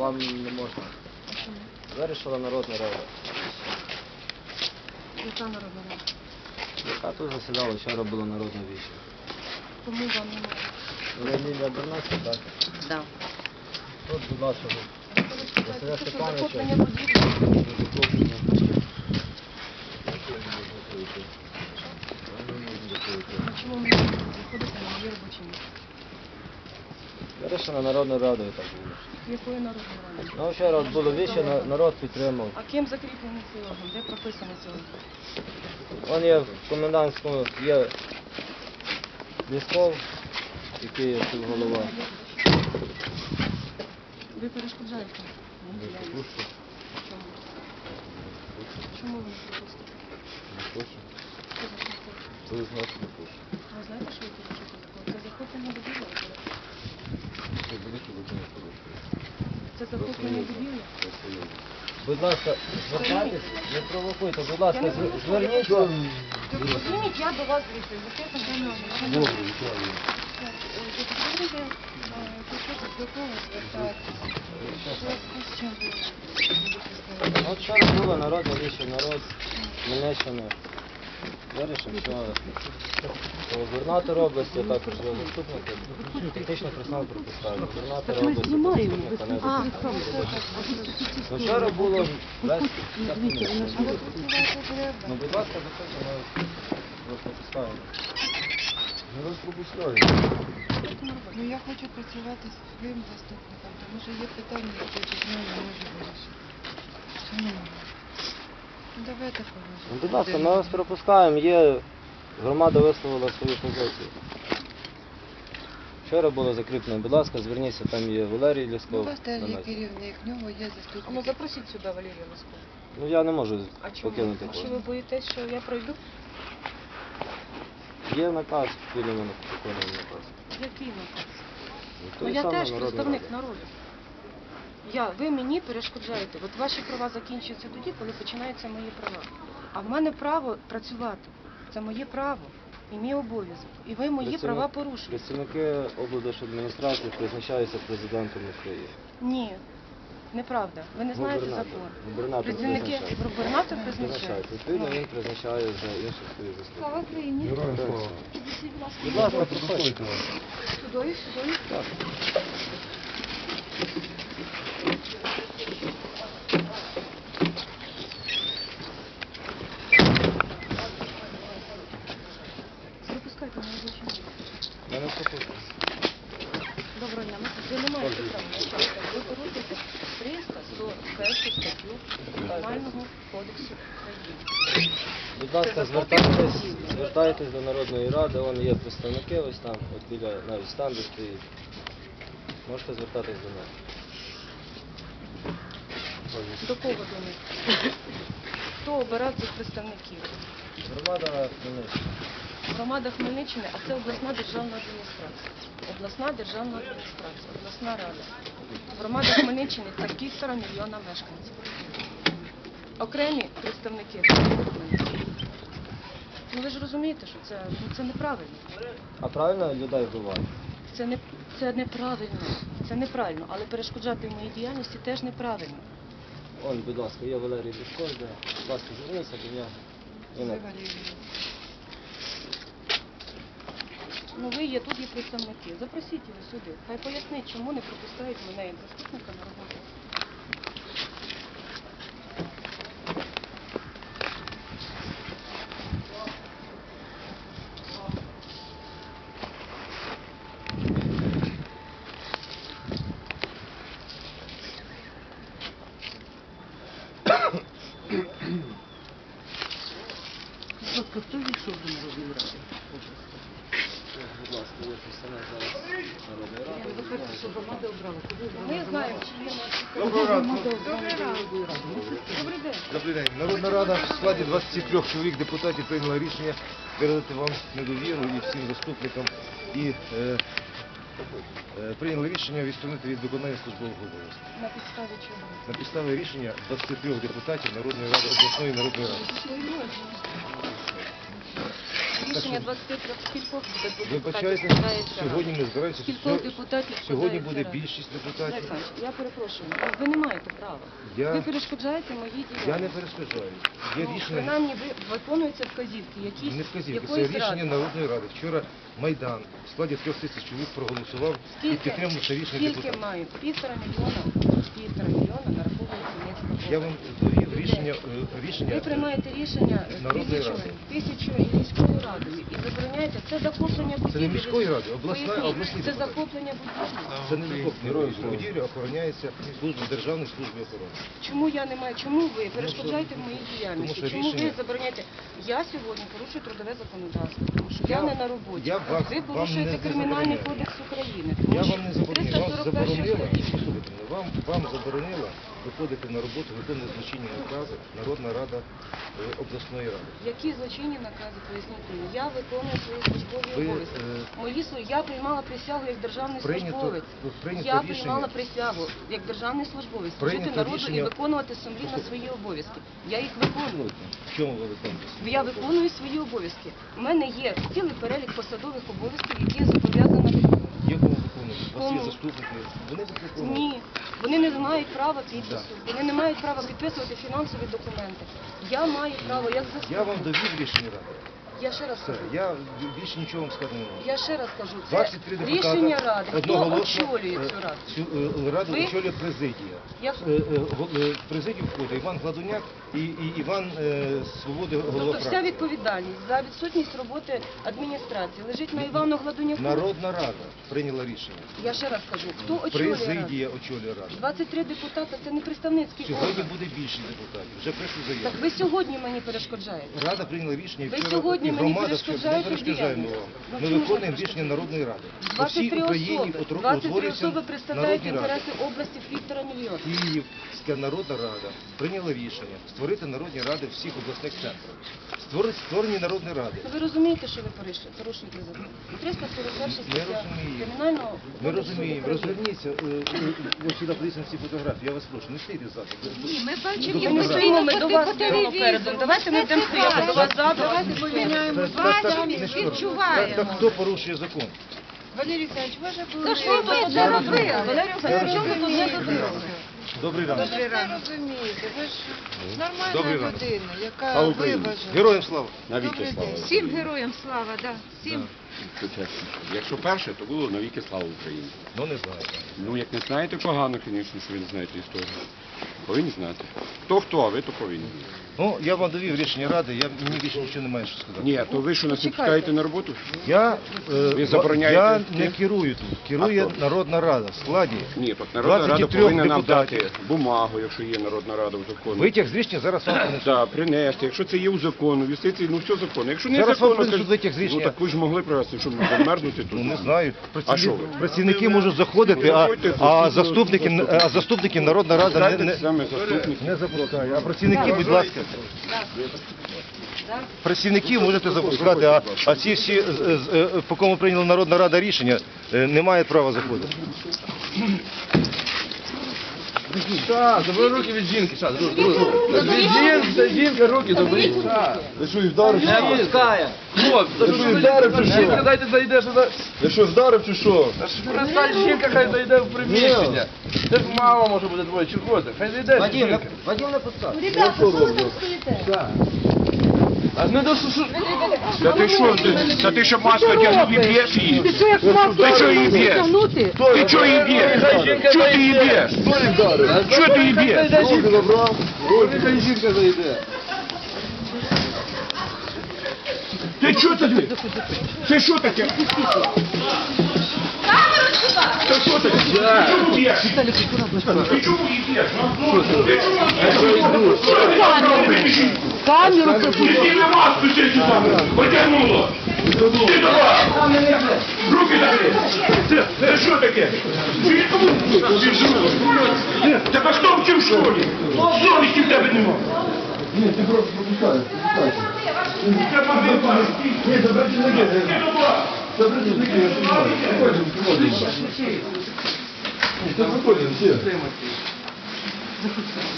вам не можна. Чому? Вирішила народна рада. Яка народна рада? Яка тут засідала, вчора було народне віче. Тому вам не можна. Леонід Абернацький, так? Да. Тут, будь ласка, Василя Степановича. захоплення будівлі. захоплення. А чому ви не заходите на народною радою так було. Якої народної ради? Ну, вчора от було на- народ підтримав. А ким закріплений цей орган? Де прописано цей орган? Є в комендантському, є Лісков, який є тут голова. Ви перешкоджаєте? моїй діяльності. Чому? Чому ви не пропустите? Що за? Ви знаєте, що ви порушуєте закон? Це захоплення будівлі. Це захоплення будівлі. Будь ласка, звертайтесь, не провокуйте, будь ласка, зв- зверніться. Позвоніть, я до вас звідси. Закрите домовлення. Добрий день. Е, Хочу до кого звертатися? Зв'язку з чим ви? Ну, От вчора було народне віче, народ Хмельниччини. Вирішив, що губернатор області, також його заступники, технічний персонал пропускають. Губернатор області, заступника не А. Ну, вчора було. Ну, будь ласка, заходьте, ми вас пропускаємо. Ми вас пропускаємо. Ну я хочу працювати з своїм заступником, тому що є питання, які я не можу вирішити. Ну давайте. Ну, Будь ласка, ми вас пропускаємо. Є громада висловила свою позицію. Вчора було закріплено. Будь ласка, зверніться, там є Валерій Ну, у вас теж є Донець. керівник, в нього є Ну заступник. запросіть сюди Валерія Лоскова. Ну я не можу А чому? покинути А Чи ви боїтесь, що я пройду? Є наказ, біля мене виконує наказ. Який наказ? Ну, Ну той я самий теж представник Рада. народу. Я, ви мені перешкоджаєте. От ваші права закінчуються тоді, коли починаються мої права. А в мене право працювати. Це моє право і мій обов'язок. І ви мої Працівник- права порушуєте. Представники облдержадміністрації призначаються президентом України. Ні, неправда. Ви не знаєте Губернатор. закон. Губернатор Працівники призначає. губернатор призначає. Призначається. Відповідно, він призначає вже інших своїх заступників. Слава Україні. Героям слава. Підійдіть, будь ласка. Будь ласка, проходьте. Сюди, сюди. Так. Запускайте мене звичайно. Я не слухаю. Доброго дня. Ви не маєте права начальника. Ви порушуєте 341 статтю Кримінального кодексу України. Будь ласка, звертайтесь, звертайтесь до Народної ради, вон є представники ось там, от біля навіть стенду стоїть. Можете звертатись до них. До кого до них? Хто обирав цих представників? Громада Хмельниччина. Громада Хмельниччини, а це обласна державна адміністрація. Обласна державна адміністрація, обласна рада. Громада Хмельниччини це півтора мільйона мешканців. Окремі представники. Ну ви ж розумієте, що це, ну, це неправильно. А правильно людей вбивають? Це не це неправильно. Це неправильно, але перешкоджати в моїй діяльності теж неправильно. Он, будь ласка, є Валерій Лішко, де. Будь ласка, зверніться до нього. Ну ви є, тут є представники. Запросіть його сюди. Хай пояснить, чому не пропускають мене як заступника на роботу. Будь ласка, є представник зараз Народної ради. Ми знаємо, чи є Доброго ранку. Добрий. Добрий день. Добрий день. Народна рада в складі 23 чоловік депутатів прийняла рішення передати вам недовіру і всім заступникам і е, е, прийняли рішення відсторонити від виконання службових обов'язків. На підставі чого? На підставі рішення 23 депутатів Народної ради обласної народної ради. Рішення 23 кількох депутатів збирається сьогодні ми збираємося. Кількох сьо- депутатів Сьогодні буде більшість депутатів. Я перепрошую, ну, ви не маєте права. Я- Ви перешкоджаєте моїй діяльності. Я не перешкоджаю. Є Ну, рішення. Принаймні ви виконуються вказівки, якісь Не вказівки, це якоїсь рішення ради. Народної ради. Вчора Майдан в складі трьох тисяч чоловік проголосував і Скільки, підтримав це рішення скільки депутатів. мають? Півтора мільйона, півтора. Я вам довів рішення, е, рішення Ви приймаєте рішення Народної тисячу, ради. тисячу і міською радою і забороняєте це захоплення будівлі. Це не міської ради, обласна- обласні Це захоплення будівлі. Це не захоплення. Будівля охороняється службою державної служби охорони. Чому я не маю? Чому ви перешкоджаєте в моїй діяльності? Чому ви забороняєте? Я сьогодні порушую трудове законодавство, тому що я, Я- не на роботі. я вам- ви порушуєте кримінальний кодекс України. тому Я вам не заборонив, вам 341 заборонила, вам, вам заборонила виходити на роботу, виконувати злочинні накази Народна Рада е, обласної ради. Які злочинні накази, поясніть мені. Я виконую свої службові Ви, обов'язки. е, Мої служби, я приймала присягу як державний Прийнято- службовець. прийнято я рішення- приймала присягу як державний службовець, служити Прийнято народу і рішення- виконувати сумлінно свої обов'язки. Я їх виконую. В чому ви виконуєте? Я виконую свої обов'язки. У мене є цілий перелік посадових обов'язків, які я зобов'язана виконувати. Є кому виконувати? У вас є Кому? вони це. Ні, вони не мають права підпису, вони не мають права підписувати фінансові документи. Я маю право як Я вам довів рішення ради. Я ще раз Все, кажу. я більше нічого вам сказати не можу. Я ще раз кажу, це 23 депутата рішення ради. Хто одноголосно, очолює е, цю раду? Цю е, раду Ви? очолює президія. Е, е, го- е, В президію входить Іван Гладуняк і, і Іван е, Свободи голова Тобто вся фракції. відповідальність за відсутність роботи адміністрації лежить на Івану Гладуняку. Народна рада прийняла рішення. Я ще раз кажу, хто очолює раду? Президія очолює раду. 23 депутата це не представницький Сьогодні орган. буде більше депутатів. Вже пишу Так ви сьогодні мені перешкоджаєте. Рада прийняла рішення і Ви вчора сьогодні і мені громада перешкоджаєте в вам. діяльності. Ну, Ми чому ж виконуємо рішення Народної ради. По всій 23 Україні особи, отро- 23 утворюються особи представляють народні ради. інтереси області півтора мільйона. Київська народна рада прийняла рішення створити народні ради всіх обласних центрів. Створити створені народні ради. Ви розумієте, що ви порушуєте, закон? 341 Ми стаття кримінального Ми розуміємо, розверніться, е, е, ось сюди подивіться на ці фотографії, я вас прошу, не стійте ззаду. Ні, ми бачимо, Ми як Ми стоїмо, ми до вас стоїмо передом. Давайте не йдемо стояти до вас ззаду. Давайте поміняємо бачимо, відчуваємо. Так, хто порушує закон? Валерій Віталійович, ви вже були. Та що ви це Я робили? Валерій Олександрович, чому ви тут не добили? Добрий ранок. Ви все розумієте, ви ж нормальна Добрий ранок. людина, яка Слава Україні! виважена. Героям слава! Навіки Добрий слава. день. Всім героям слава, да. Всім. Якщо перше, то було навіки слава Україні. Ну не знаю. Ну, як не знаєте, погано, звісно, що ви не знаєте історію. Повинні знати. Хто хто, а ви то повинні. Ну, я вам довів рішення ради, я, мені більше нічого немає що сказати. Ні, то ви що нас не пускаєте на роботу? Я, е, Ви забороняєте я не керую тут, керує А хто? Народна Рада в складі. Ні, так Народна Рада 23 повинна нам депутатів. дати бумагу, якщо є Народна Рада в законі. Витяг з рішення зараз вам принесу. Да, принести. Якщо це є у закону, в юстиції, ну все законно. Якщо не Зараз вам законно, принесуть витяг з рішення. Ну так ви ж могли привезти, щоб замерзнути тут. Ну не знаю. А що ви? Працівники можуть заходити, а, а заступники, заступники, а заступники Народна Рада не, не, саме заступники. не запускаю. А працівники, будь ласка. Працівники можете запускати, а, а ці всі, з- е, по кому прийняла Народна Рада рішення, е, не мають права заходити. Так, забери руки від жінки, Ша, друг, друг. Від жінки, жінка, руки забери. Ви що, і вдарив? Не пускає. Хлопці, ти що вдарив чи що? Жінка, дайте зайде сюди. Ти що, вдарив чи що? Та ж перестань, жінка хай зайде в приміщення. Це ж мама може буде двоє, чого ти? Хай зайде ж жінка. Вадим не пускав. Аж не до сушу. Та ти що, ти, та ти що маску одягнув і б'єш її? Ти що її б'єш? Ти що її б'єш? Що ти її б'єш? Що ти її б'єш? Хай жінка зайде. Ти що таке? Це що таке? Це що таке? Ти чому б'єш? Ти чому її б'єш? Ти чому? Камеру Ти на маску ще сюди. Потягнуло. Ти давай. Руки закрий. Це- Це що таке? Тебе хто вчив в школі? Совісті в тебе нема. Ні, ти просто пропускаєш. Треба випасти. Ні, це працівники. Це працівники, я знаю. Приходимо, приходимо. Це приходимо, всі.